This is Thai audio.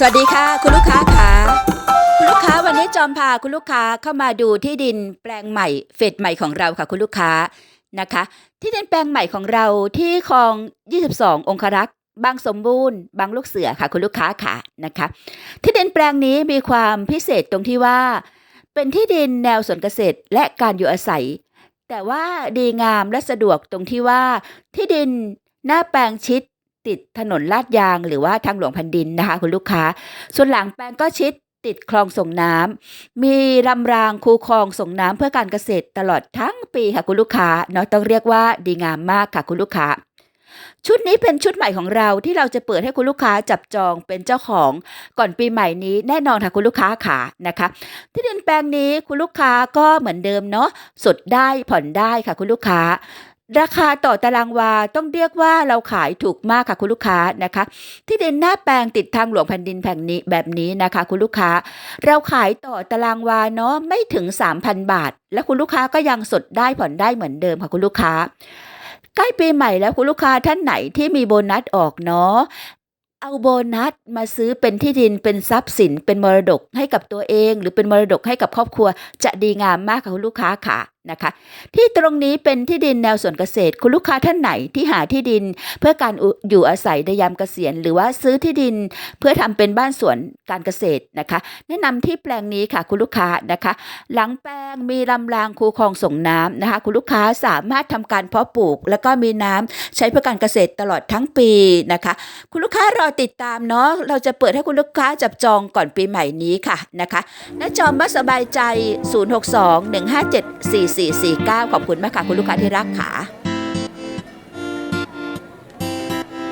สวัสดีค่ะ คุณลูกค้าค่ะคุณลูกค้าวันนี้จอมพาคุณลูกค้าเข้ามาดูที่ดินแปลงใหม่เฟสใหม่ของเราค่ะคุณลูกค้านะคะ ที่ดินแปลงใหม่ของเราที่คลอง 22 องครักษ์บางสมบูรณ์บางลูกเสือค่ะคุณลูกค้าค่ะนะคะ ที่ดินแปลงนี้มีความพิเศษตรงที่ว่า เป็นที่ดินแนวสวนเกษตรและการอยู่อาศัย แต่ว่าดีงามและสะดวกตรงที่ว่าที่ดินหน้าแปลงชิด ติดถนนลาดยางหรือว่าทางหลวงแผ่นดินนะคะ คุณลูกค้า ส่วนหลังแปลงก็ชิดติดคลองส่งน้ำมีลำรางคูคลองส่งน้ำเพื่อการเกษตรตลอดทั้งปีค่ะคุณลูกค้าเนาะต้องเรียกว่าดีงามมากค่ะคุณลูกค้า ชุดนี้เป็นชุดใหม่ของเราที่เราจะเปิดให้คุณลูกค้าจับจองเป็นเจ้าของก่อนปีใหม่นี้แน่นอนค่ะคุณลูกค้าขานะคะ ที่ดินแปลงนี้คุณลูกค้าก็เหมือนเดิมเนาะสดได้ผ่อนได้ค่ะคุณลูกค้า ราคาต่อตารางวาต้องเรียกว่าเราขายถูกมากค่ะคุณลูกค้านะคะ ที่ดินหน้าแปลงติดทางหลวงแผ่นดินแผงนี้แบบนี้นะคะ คุณลูกค้า เราขายต่อตารางวาเนาะไม่ถึง 3,000 บาท และคุณลูกค้าก็ยังสดได้ผ่อนได้เหมือนเดิมค่ะคุณลูกค้า ใกล้ปีใหม่แล้วคุณลูกค้าท่านไหนที่มีโบนัสออกเนาะเอาโบนัสมาซื้อเป็นที่ดินเป็นทรัพย์สินเป็นมรดกให้กับตัวเอง หรือเป็นมรดกให้กับครอบครัว จะดีงามมากค่ะคุณลูกค้าค่ะ นะคะ ที่ตรงนี้เป็นที่ดินแนวสวนเกษตร คุณลูกค้าท่านไหนที่หาที่ดินเพื่อการอยู่อาศัยในยามเกษียณ หรือว่าซื้อที่ดินเพื่อทำเป็นบ้านสวนการเกษตรนะคะ แนะนำที่แปลงนี้ค่ะคุณลูกค้านะคะ หลังแปลงมีลำรางคูคลองส่งน้ำนะคะ คุณลูกค้าสามารถทำการเพาะปลูก แล้วก็มีน้ำใช้เพื่อการเกษตรตลอดทั้งปีนะคะ คุณลูกค้ารอติดตามเนาะเราจะเปิดให้คุณลูกค้าจับจองก่อนปีใหม่นี้ค่ะนะคะหน้าจอมว่าสบายใจ 062 157 4449 ขอบคุณมากค่ะคุณลูกค้าที่รักค่ะ